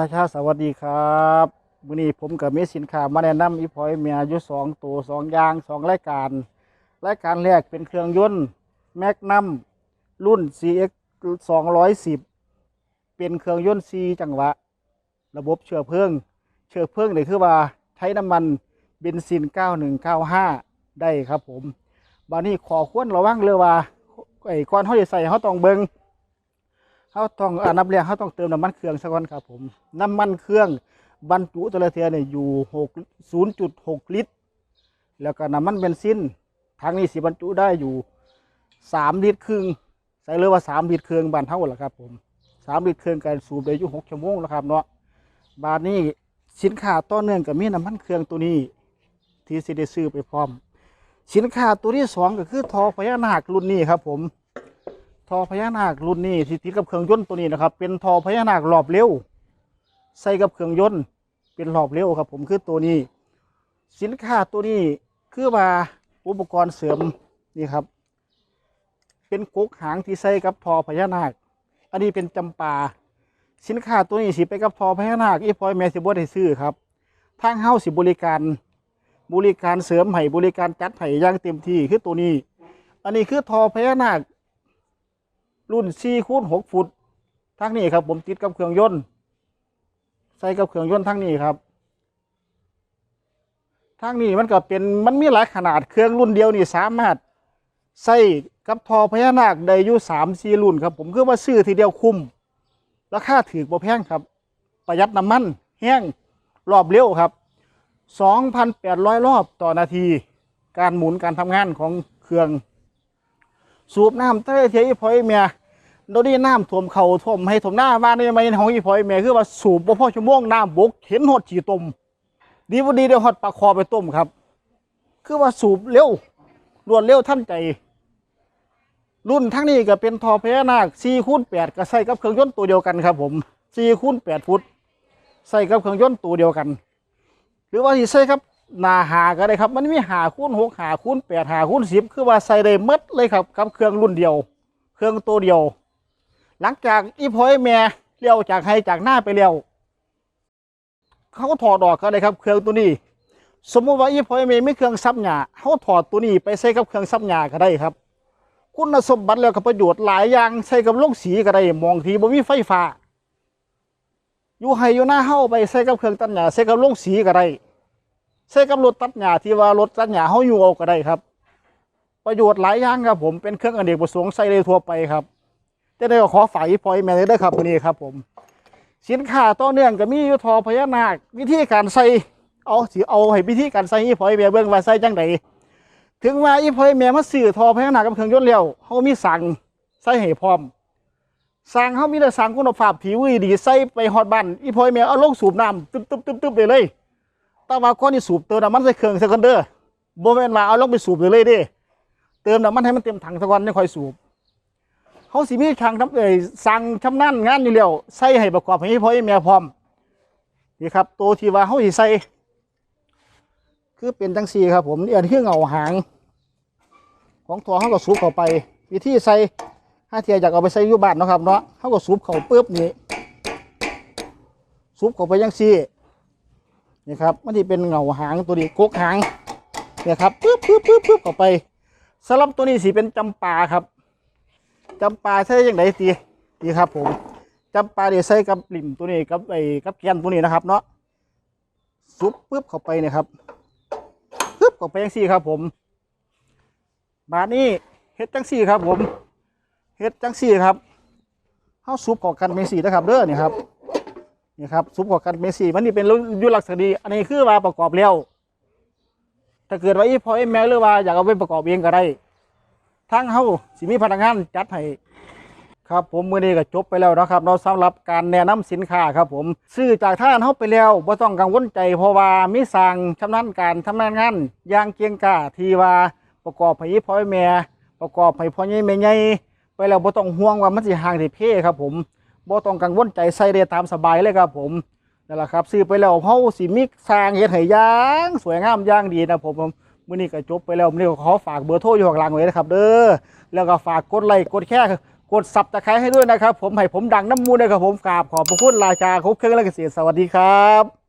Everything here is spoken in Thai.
ราชาสวัสดีครับวันนี้ผมกับมีสินค้ามาแนะนำอีพอยเมียอยู่สองตัวสองย่างสองรายการ รายการแรกเป็นเครื่องยนต์แมกนัมรุ่น CX 210 เป็นเครื่องยนต์ C จังหวะ ระบบเชื้อเพลิง เชื้อเพลิงนี่คือว่าใช้น้ำมันเบนซิน 9195 ได้ครับผมบานี้ขอควรระวังเลยว่าไอ้ก่อนเขาจะใส่เขาต้องเบิง เขาต้องอนับแรกเขาต้องเติมน้ำมันเครื่องสักก่อนครับผม น้ำมันเครื่องบรรจุแต่ละเทียเนี่ยอยู่หกศูนย์จุดหกลิตร แล้วก็น้ำมันเบนซินทางนี้สิบรรจุได้อยู่สามลิตรครึ่งใส่เลยว่าสามลิตรครึ่งบานเท่าแหละครับผมสามลิตรครึ่งการสูบได้อยู่หกชั่วโมงแล้วครับเนาะบานนี้สินค้าต่อเนื่องกับมีน้ำมันเครื่องตัวนี้ ที่สิได้ซื้อไปพร้อม สินค้าตัวที่สองก็คือทอพญานาครุ่นนี้ครับผม ทอพญานาครุ่นนี้ที่ติดกับเครื่องยนต์ตัวนี้นะครับ เป็นทอพญานาครอบเร็ว ใส่กับเครื่องยนต์เป็นรอบเร็วครับ ผมคือตัวนี้ สินค้าตัวนี้คือว่าอุปกรณ์เสริมนี่ครับ เป็นกกหางที่ใส่กับทอพญานาค อันนี้เป็นจำปา สินค้าตัวนี้สิไปกับทอพญานาคอีพอยแมสิบได้ซื้อครับทางเฮาสิบริการบริการเสริมไห้บริการจัดไห้ย่างเต็มที่คือตัวนี้ อันนี้คือทอพญานาค รุ่น4คูณ6ฟุตทั้งนี้ครับ ผมติดกับเครื่องยนต์ใส่กับเครื่องยนต์ทั้งนี้ครับทั้งนี้มันก็เป็นมันมีหลายขนาดเครื่องรุ่นเดียวนี่สามารถใส่กับทอพญานาคได้อยู่สามสี่รุ่นครับ ผมคือว่าซื้อทีเดียวคุ้มราคาถือบ่แพงครับ ประหยัดน้ำมันแห้งรอบเร็วครับ 2,800 รอบต่อนาที การหมุนการทำงานของเครื่อง สูบน้ำเต้เทียอีพอยเมียโดนนี่น้ำท่วมเขาท่วมให้ท่วมหน้าบ้านนี่ไม่ของอีพอยเมียคือว่าสูบบ่พอชั่วโมงน้ำบกเห็นหดฉีต้มดีบ่ดีเดี๋ยวหดปลาคอไปต้มครับ คือว่าสูบเร็วรวดเร็วทันใจ รุ่นทั้งนี้ก็เป็นทอพญานาค4คูณ8ก็ใส่กับเครื่องยนต์ตัวเดียวกันครับ ผม4คูณ8ฟุตใส่กับเครื่องยนต์ตัวเดียวกัน หรือว่าที่ใส่ครับ นาหาก็ได้ครับ มันมีหาคูณหกหาคูณแปดหาคูณสิบคือว่าใส่ได้มดเลยครับกับเครื่องรุ่นเดียว เครื่องตัวเดียว หลังจากอีพอยแม่เลี้ยวจากให้จากหน้าไปเลี้ยวเขาก็ถอดออกก็ได้ครับ เครื่องตัวนี้ สมมุติว่าอีพอยแม่ไม่เครื่องซับหญ้าเขาถอดตัวนี้ไปใส่กับเครื่องซับหญ้าก็ได้ครับ คุณสมบัติแล้วกับประโยชน์หลายอย่างใส่กับลงสีก็ได้มองทีบ่มีไฟฟ้าอยู่ให้อยู่หน้าเฮาไปใส่กับเครื่องตัดหญ้าใส่กับลงสีก็ได้ ใส่กับรถตัดหญ้าที่ว่ารถตัดหญ้าเฮาอยู่เอาก็ได้ครับ ประโยชน์หลายอย่างครับผมเป็นเครื่องอเนกประสงค์ใส่ได้ทั่วไปครับจะได้ก็ขอฝากอีพอยแม่เลได้อครับวันนี้ครับผมสินค้าต่อเนื่องก็มียู่ทอพญานาค วิธีการใส่เอาสิเอาให้วิธีการใส่อีพอยแม่เบิ่งว่าใส่จังไดถึงว่าอีพอยแม่มาซื้อทอพญานาคกับเครื่องยนต์แล้วเฮามีสั่งใส่ให้พร้อมสร้างเขามีแต่สร้างคุณภาพผิวดีใส่ไปฮอดบ้านอีพอยแม่เอาลงสูบน้ำตึ๊บตึ๊บตึ๊บตึ๊บไปเลย แต่ว่าก่อนที่สูบเติมน้ำมันใส่เครื่องซะก่อนเด้อบ่แม่นว่าเอาลงไปสูบเลยเด้เติมน้ำมันให้มันเต็มถังซะก่อนไม่ค่อยสูบเขาสิมีทางทำเอ่ยสั่งชำนาญงานอยู่แล้วใส่ให้ประกอบให้อีพอแม่พร้อมนี่ครับตัวที่ว่าเขาสิใส่คือเป็นจังซี่ครับ ผมนี่อันคือเงาหาง ของตัวเขาก็สูบเข้าไป วิธีใส่ถ้าเทียอยากเอาไปใส่ยูบานเนะครับเนาะเขาก็สูบเข่าปุ๊บนี่สูบเข้าไปยังซี่ นี่ครับมันที่เป็นเหงาหางตัวนี้กกหางเนี่ยครับปุ๊บปุ๊บปุ๊บปุ๊บเข้าไปสำหรับตัวนี้สีเป็นจำปาครับจำปาใช้ยังไงตีดีครับ ผมจำปาเดี๋ยวใส่กับลิ่มตัวนี้กับไอ้กับแกนตัวนี้นะครับ เนาะสูบปุ๊บเข้าไปเนี่ยครับปุ๊บเข้าไปยังซี่ครับ ผมบาดนี้เฮ็ดจังซี่ครับ ผมเฮ็ดจังซี่ครับเฮาซุปของกันเมซี่นะครับเด้อนี่ครับ นี่ครับซุปของกันเมซี่มันนี่เป็นยุลักษณะดีอันนี้คือว่าประกอบแล้วถ้าเกิดว่าอีพอไอแม่หรือว่าอยากเอาไปประกอบเองก็ได้ทางเฮาสิมีพนักงานจัดให้ครับผมมื้อนี้ก็จบไปแล้วนะครับเนาะสำหรับการแนะนำสินค้าครับผม ซื้อจากท่านเฮาไปแล้วบ่ต้องกังวลใจเพราะว่ามีสั่งชำนาญการทำงานอย่างเกียงกาที่ว่าประกอบให้อีพอไอ้แม่ประกอบให้พ่อใหญ่แม่ใหญ่ไปแล้วบ่ต้องห่วงว่ามันสิห่างสิเพ่ครับผม บ่ต้องกังวลใจใส่ได้ตามสบายเลยครับผมนั่นแหละครับซื้อไปแล้วเฮาสิมีสร้างเฮ็ดให้อย่างสวยงามย่างดีนะผมมื้อนี้ก็จบไปแล้วมื้อนี้ก็ขอฝากเบอร์โทรอยู่ข้างล่างไว้นะครับ เด้อแล้วก็ฝากกดไลค์กดแชร์กดสับตะไคร้ให้ด้วยนะครับ ผมให้ผมดังน้ำมูลนะครับผมกราบขอบพระคุณราชาครบเครื่องและเกษตรสวัสดีครับ